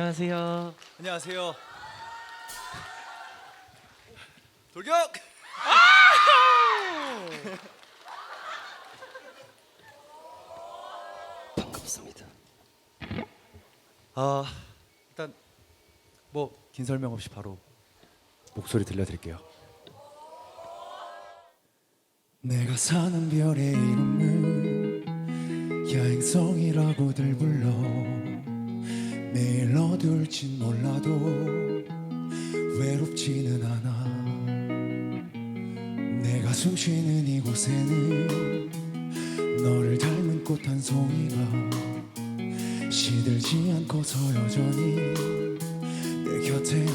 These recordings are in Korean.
안녕하세요. 안녕하세요. 돌격! 반갑습니다. 아 일단 뭐 긴 설명 없이 바로 목소리 들려드릴게요. 내가 사는 별의 이름을 야행성이라고들 불러 어두울진 몰라도 외롭지는 않아. 내가 숨쉬는 이곳에는 너를 닮은 꽃 한 송이가 시들지 않고서 여전히 내 곁에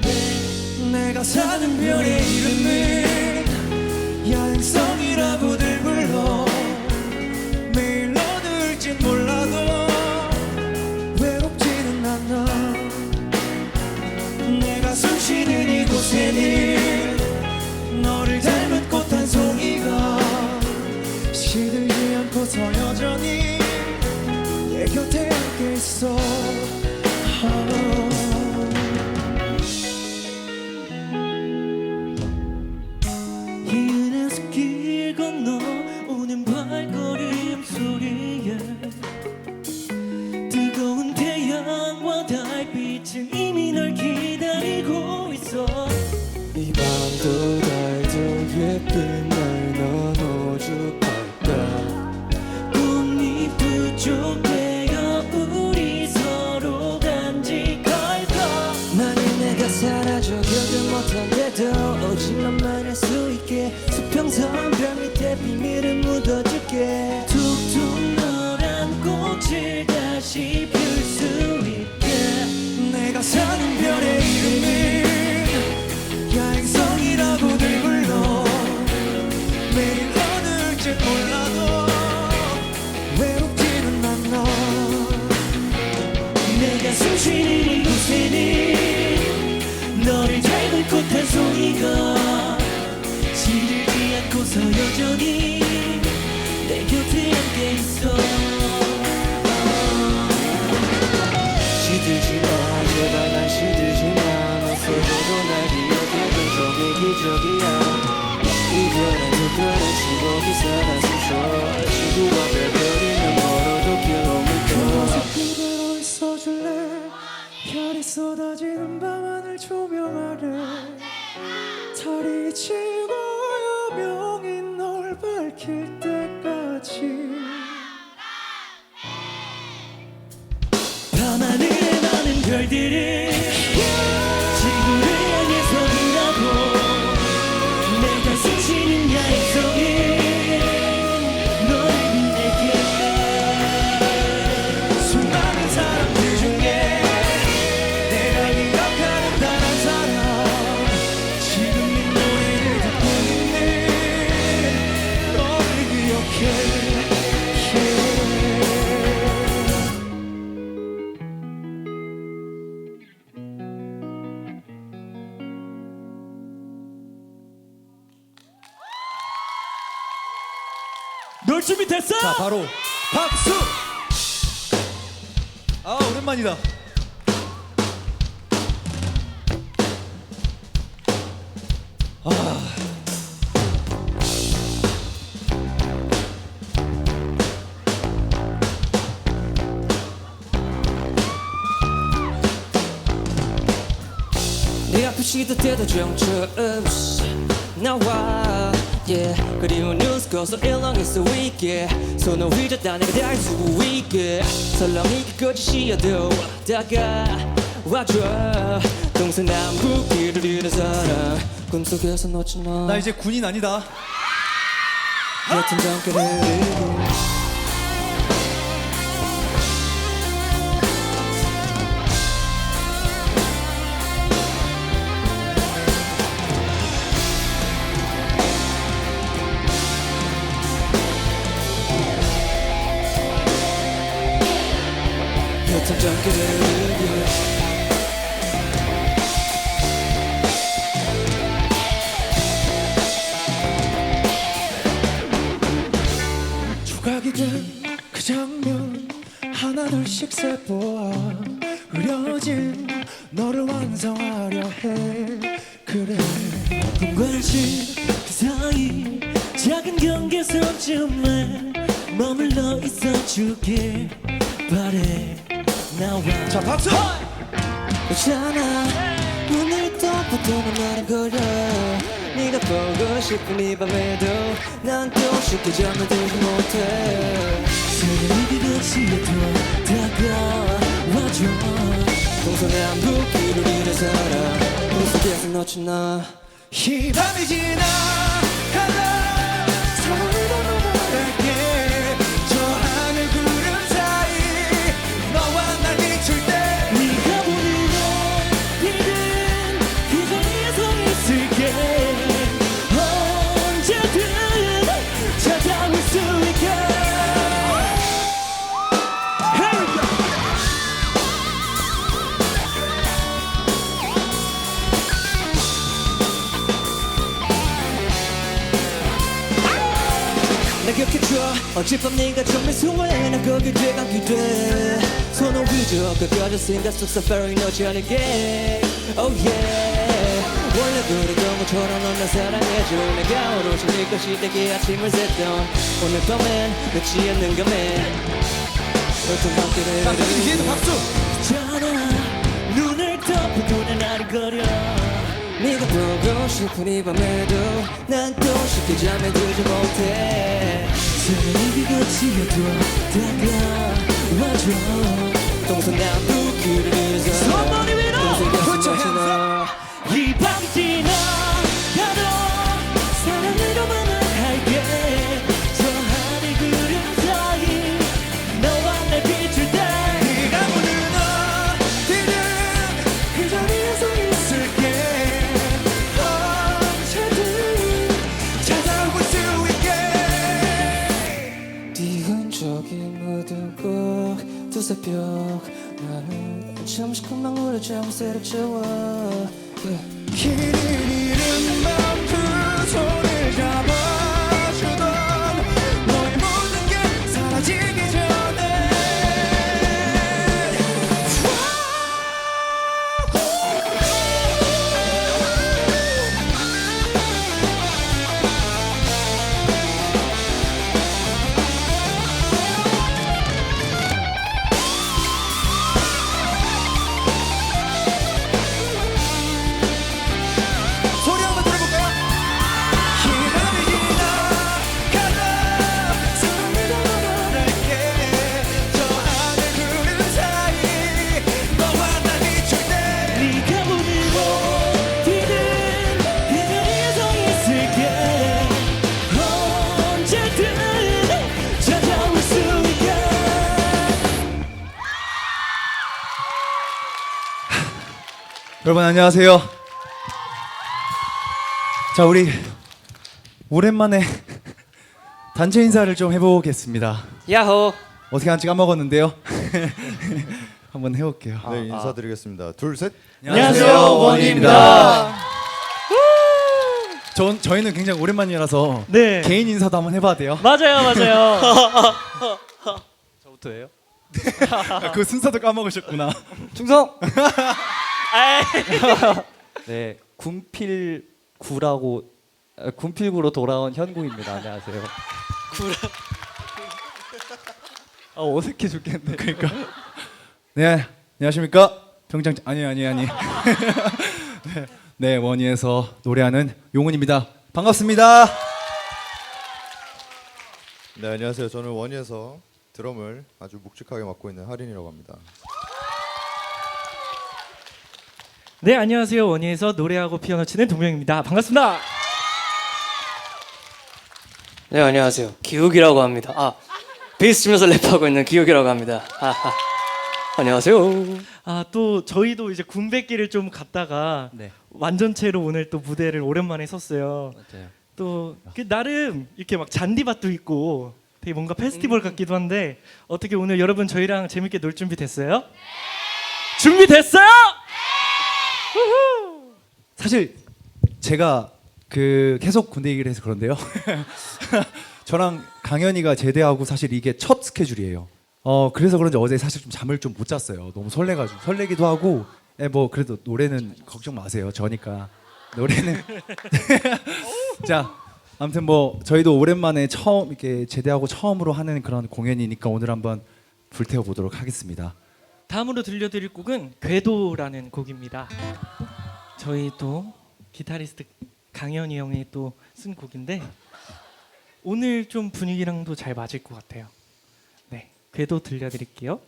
폈네. 내가 사는 별의 이름을 야행성이라고들 불러. 매일 어두울진 몰라도 외롭지는 않아. 내가 숨 쉬는 이곳에는 너를 닮은 꽃 한 송이가 시들지 않고서 여전히 내 곁에 함께 있어 밤도 달도 예 여전히 내 곁에 함께 있어. 시들지 마 제발 난 시들지 마. 없어져도 날 기억해준 종의 기적이야. 이별은 특별한 시곡이 살아 숨쉬어 지구와 별별이면 멀어도 킬로미터 그대로 있어줄래? 별이 쏟아지는 밤하늘 조명 아래. 달이 지고 밝힐 때까지. 밤하늘에 많은 별들은 준비 됐어? 자 바로 박수! 아 오랜만이다. 네 앞에 시도 때도 정처 없이 나와 yeah. 그리운 뉴스 일렁이 수 있게 손을 휘젓다 내가 닿을 수 있게. 설렁이 끝까지 쉬어도 다가와줘. 동서남북 길을 잃은 사람. 꿈속에서 놓지 마. 나 이제 군인 아니다. 같은 장가를 잃고 세포와 흐려진 너를 완성하려 해. 그래 현실 그 사이 작은 경계선쯤에 머물러 있어주길 바래 나와. 자 박수! 있잖아. 오늘 또부터는 나를 거려. 네가 보고 싶은 이 밤에도 난 또 쉽게 잠들지 못해 새벽이 같이 다가와줘 동서남북 길을 잃어 살아 꿈속에서 놓친 나이 밤이 지나가라 어젯밤 네가 정말 소원해 난 거기 되감기 돼. 손을 위저 꺾여졌으니 가속 사파리 놓지 않을게. Oh yeah. 원래 그랬던 것처럼 넌 나 사랑해줘. 내가 오롯이 네 것이 되게 아침을 샜던 오늘 밤엔 늦지 않는가 man 어떤 밤길을 박수 뒤에도 박수! 있잖아 눈을 덮고 난 나를 거려. 네가 보고 싶은 이 밤에도 난 또 쉽게 잠에 들지 못해 새벽이 같이여도 다가와줘 동서남북 길을 잃어서 손머리 위로! Put your hands up 이 밤이 지나 새벽 나는 잠시 금방 우려 잠새를 채워 yeah. 길을 잃은 맘 여러분 안녕하세요. 자 우리 오랜만에 단체 인사를 좀 해보겠습니다. 야호. 어떻게 하는지 까먹었는데요. 한번 해볼게요. 네 인사드리겠습니다. 둘 셋. 안녕하세요, 원희입니다. 전 저희는 굉장히 오랜만이라서 네. 개인 인사도 한번 해봐야 돼요. 맞아요, 맞아요. 저부터예요? 그 순서도 까먹으셨구나. 충성. 네, 군필구라고 아, 군필구로 돌아온 현구입니다. 안녕하세요. 구라. 아 어색해 죽겠네. 그러니까. 네, 안녕하십니까? 병장 아니 아니 아니. 네, 네 원희에서 노래하는 용훈입니다. 반갑습니다. 네 안녕하세요. 저는 원희에서 드럼을 아주 묵직하게 맡고 있는 하린이라고 합니다. 네 안녕하세요 원희에서 노래하고 피아노 치는 동명입니다 반갑습니다 네 안녕하세요. 기욱이라고 합니다. 아 베이스 치면서 랩하고 있는 기욱이라고 합니다. 하하. 안녕하세요. 아 또 저희도 이제 군백기를 좀 갔다가 네. 완전체로 오늘 또 무대를 오랜만에 섰어요 맞아요. 또 그 나름 이렇게 막 잔디밭도 있고 되게 뭔가 페스티벌 같기도 한데 어떻게 오늘 여러분 저희랑 재밌게 놀 준비 됐어요? 준비 됐어요? 사실 제가 그 계속 군대 얘기를 해서 그런데요. 저랑 강현이가 제대하고 사실 이게 첫 스케줄이에요. 어 그래서 그런지 어제 사실 좀 잠을 좀 못 잤어요. 너무 설레가지고 설레기도 하고. 예, 뭐 그래도 노래는 걱정 마세요. 저니까 노래는 자 아무튼 뭐 저희도 오랜만에 처음 이렇게 제대하고 처음으로 하는 그런 공연이니까 오늘 한번 불태워 보도록 하겠습니다. 다음으로 들려드릴 곡은 궤도라는 곡입니다. 저희 또 기타리스트 강현이 형이 또 쓴 곡인데 오늘 좀 분위기랑도 잘 맞을 것 같아요. 네, 궤도 들려드릴게요.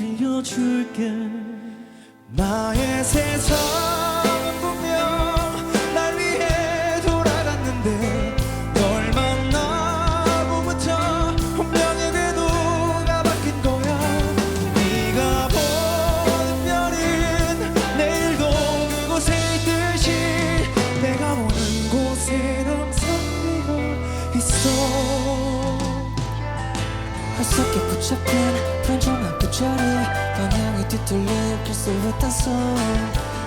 들려줄게. 나의 세상 길속 흩어서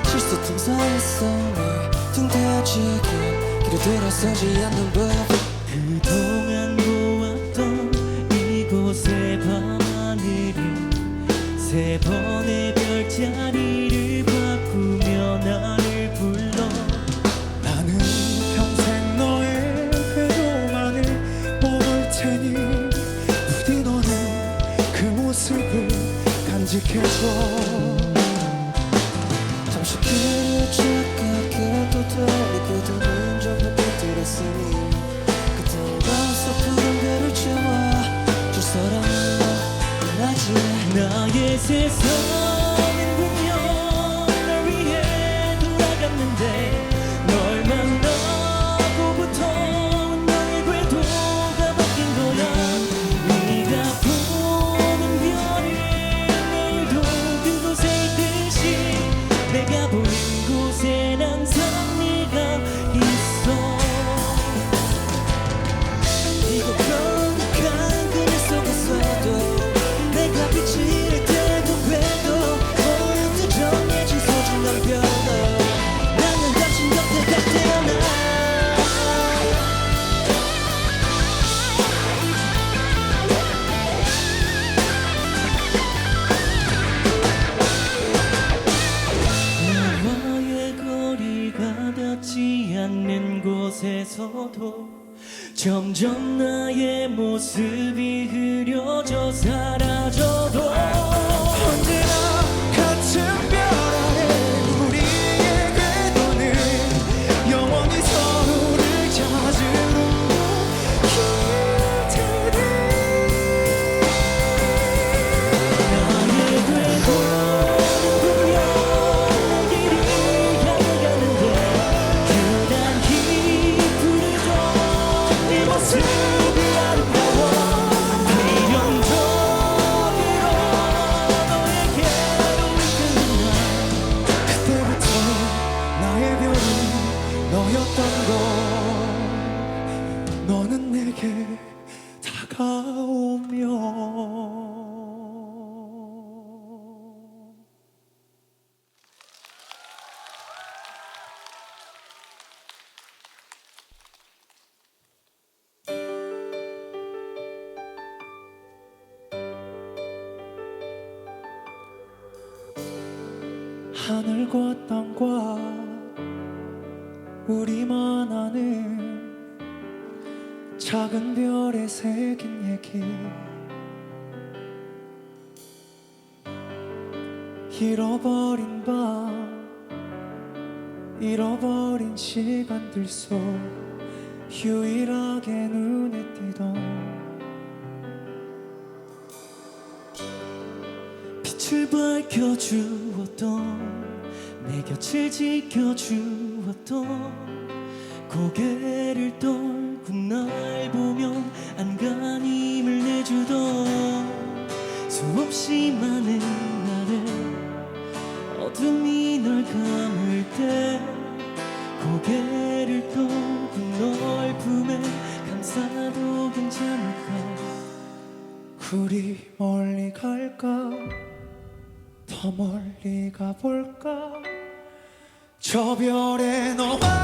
실수 틈사이에서 내 뚱태어지고 길을 들어서지 않는 법 그동안 보았던 이곳의 밤하늘은 세 번의 별자리 나의 세 하늘과 땅과 우리만 아는 작은 별에 새긴 얘기. 잃어버린 밤 잃어버린 시간들 속 유일하게 눈에 띄던 빛을 밝혀주었던 내 곁을 지켜주었던 고개를 떨고 날 보면 안간힘을 내주던 수없이 많은 가볼까? 저 별에 너와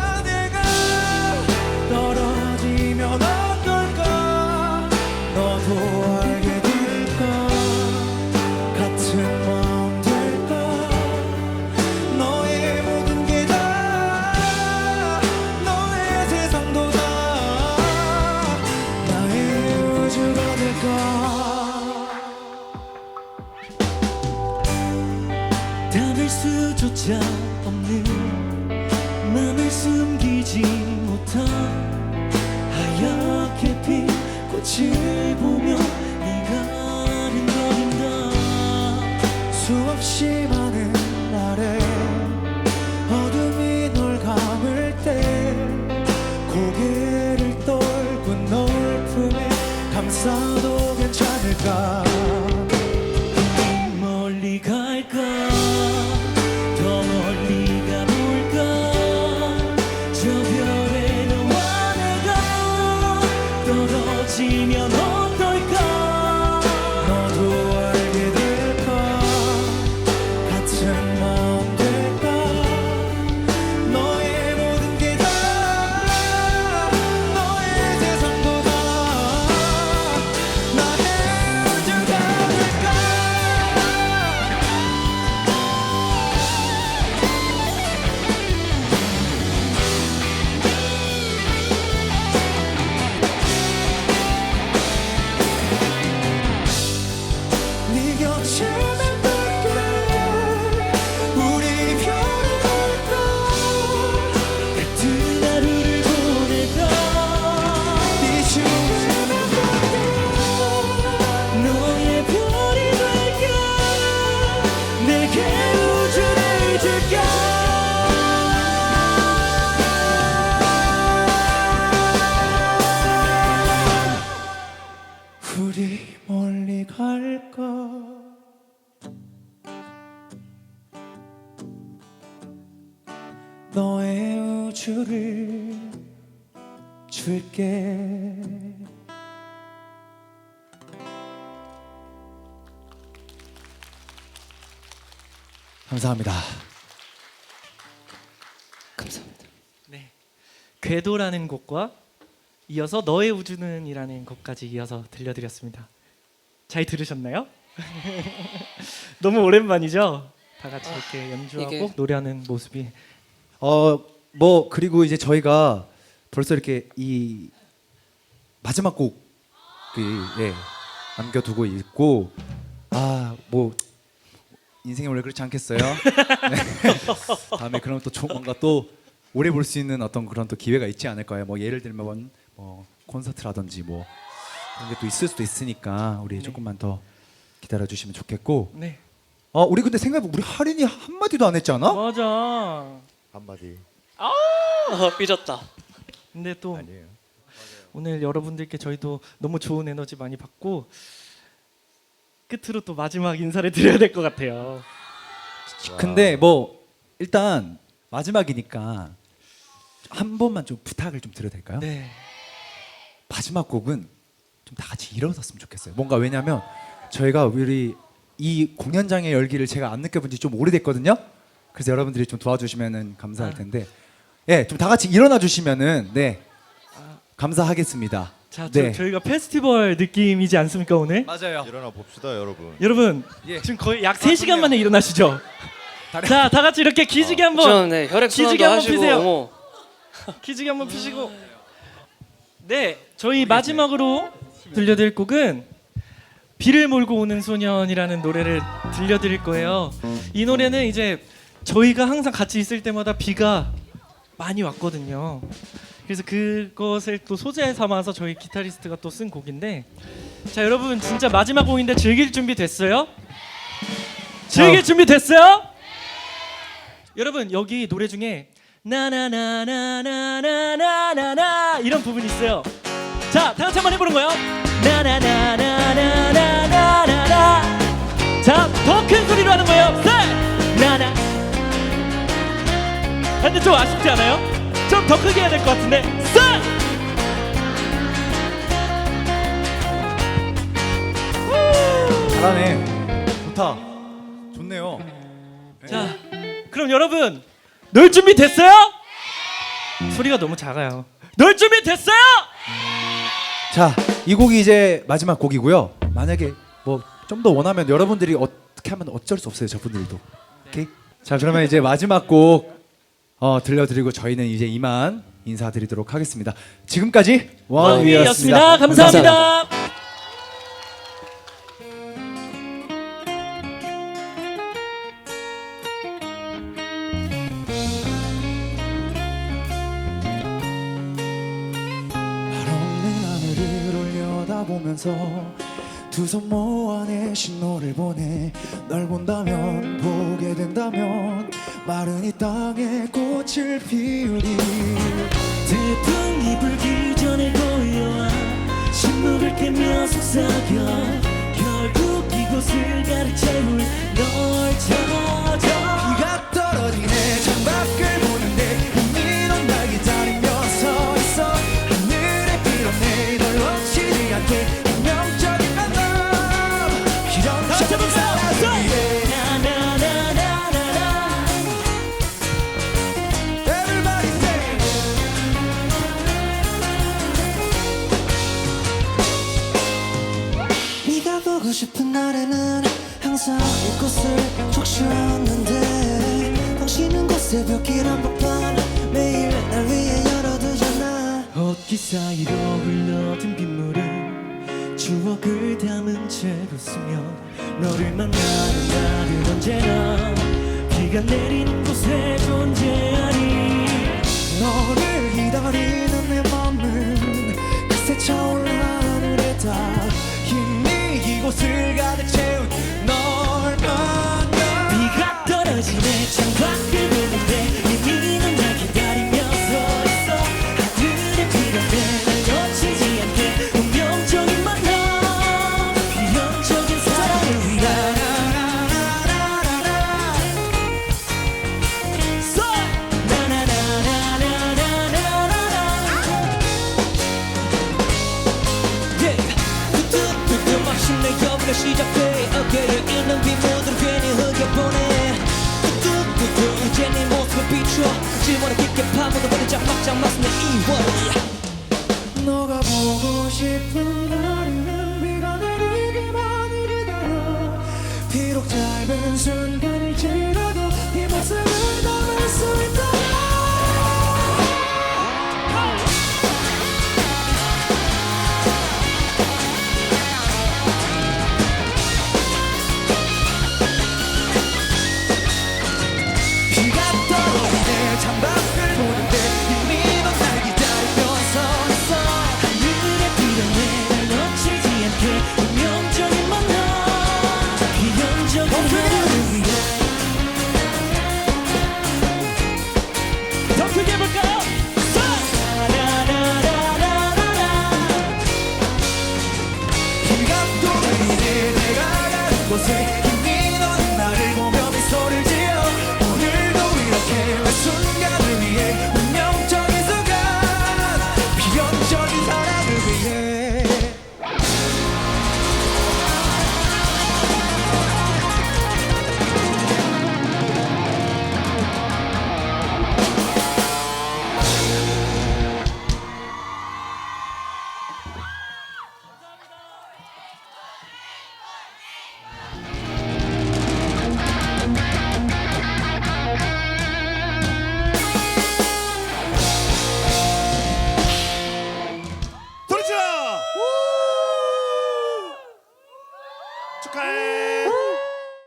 수조차 없는 맘을 숨기지 못한 하얗게 핀 꽃을 주를 줄게 감사합니다. 감사합니다. 네. 궤도라는 곡과 이어서 너의 우주는이라는 곡까지 이어서 들려드렸습니다. 잘 들으셨나요? 너무 오랜만이죠? 다 같이 이렇게 연주하고 이게- 노래하는 모습이 어 뭐 그리고 이제 저희가 벌써 이렇게 이 마지막 곡그 예, 남겨두고 있고 아 뭐 인생이 원래 그렇지 않겠어요? 네. 다음에 그럼 또 조- 뭔가 또 오래 볼 수 있는 어떤 그런 또 기회가 있지 않을까요? 뭐 예를 들면 뭐 콘서트라든지 뭐 그런 게 또 있을 수도 있으니까 우리 조금만 더 기다려 주시면 좋겠고 네어 우리 근데 생각해 우리 할인이 한 마디도 안 했잖아? 맞아. 한마디 어, 삐졌다. 근데 또 아니에요. 오늘 여러분들께 저희도 너무 좋은 에너지 많이 받고 끝으로 또 마지막 인사를 드려야 될 것 같아요. 근데 뭐 일단 마지막이니까 한 번만 좀 부탁을 좀 드려도 될까요? 네. 마지막 곡은 좀 다 같이 일어섰으면 좋겠어요. 뭔가 왜냐면 저희가 우리 이 공연장의 열기를 제가 안 느껴본 지 좀 오래됐거든요. 그래서 여러분들이 좀 도와주시면은 감사할 아. 텐데, 예, 좀 다 같이 일어나 주시면은 네 감사하겠습니다. 자, 저, 네. 저희가 페스티벌 느낌이지 않습니까 오늘? 맞아요. 일어나 봅시다 여러분. 여러분 예. 지금 거의 약 3시간 만에 일어나시죠? 자, 다 같이 이렇게 기지개 한번 좀 네, 혈액 기지개 순환도 한번 하시고 피세요. 어머. 기지개 한번 피시고 네 저희 마지막으로 들려드릴 곡은 비를 몰고 오는 소년이라는 노래를 들려드릴 거예요 이 노래는 이제 저희가 항상 같이 있을 때마다 비가 많이 왔거든요. 그래서 그것을 또 소재 삼아서 저희 기타리스트가 또 쓴 곡인데 자 여러분 진짜 마지막 곡인데 즐길 준비 됐어요? 즐길 준비 됐어요? 여러분 여기 노래 중에 나나나나나나나나나 이런 부분이 있어요. 자, 다 같이 한번 해보는 거예요. 나나나나나나나나. 자, 더 큰 소리로 하는 거예요. 세, 나나. 근데 좀 아쉽지 않아요? 좀 더 크게 해야 될 것 같은데. 세. 잘하네. 좋다. 좋네요. 자, 그럼 여러분, 놀 준비 됐어요? 소리가 너무 작아요. 놀 준비 됐어요? 자, 이 곡이 이제 마지막 곡이고요. 만약에 뭐 좀 더 원하면 여러분들이 어떻게 하면 어쩔 수 없어요. 저분들도. 오케이. 자, 그러면 이제 마지막 곡 어, 들려드리고 저희는 이제 이만 인사드리도록 하겠습니다. 지금까지 원위였습니다. 감사합니다. 올려다보면서 두손 모아 내 신호를 보내 널 본다 você.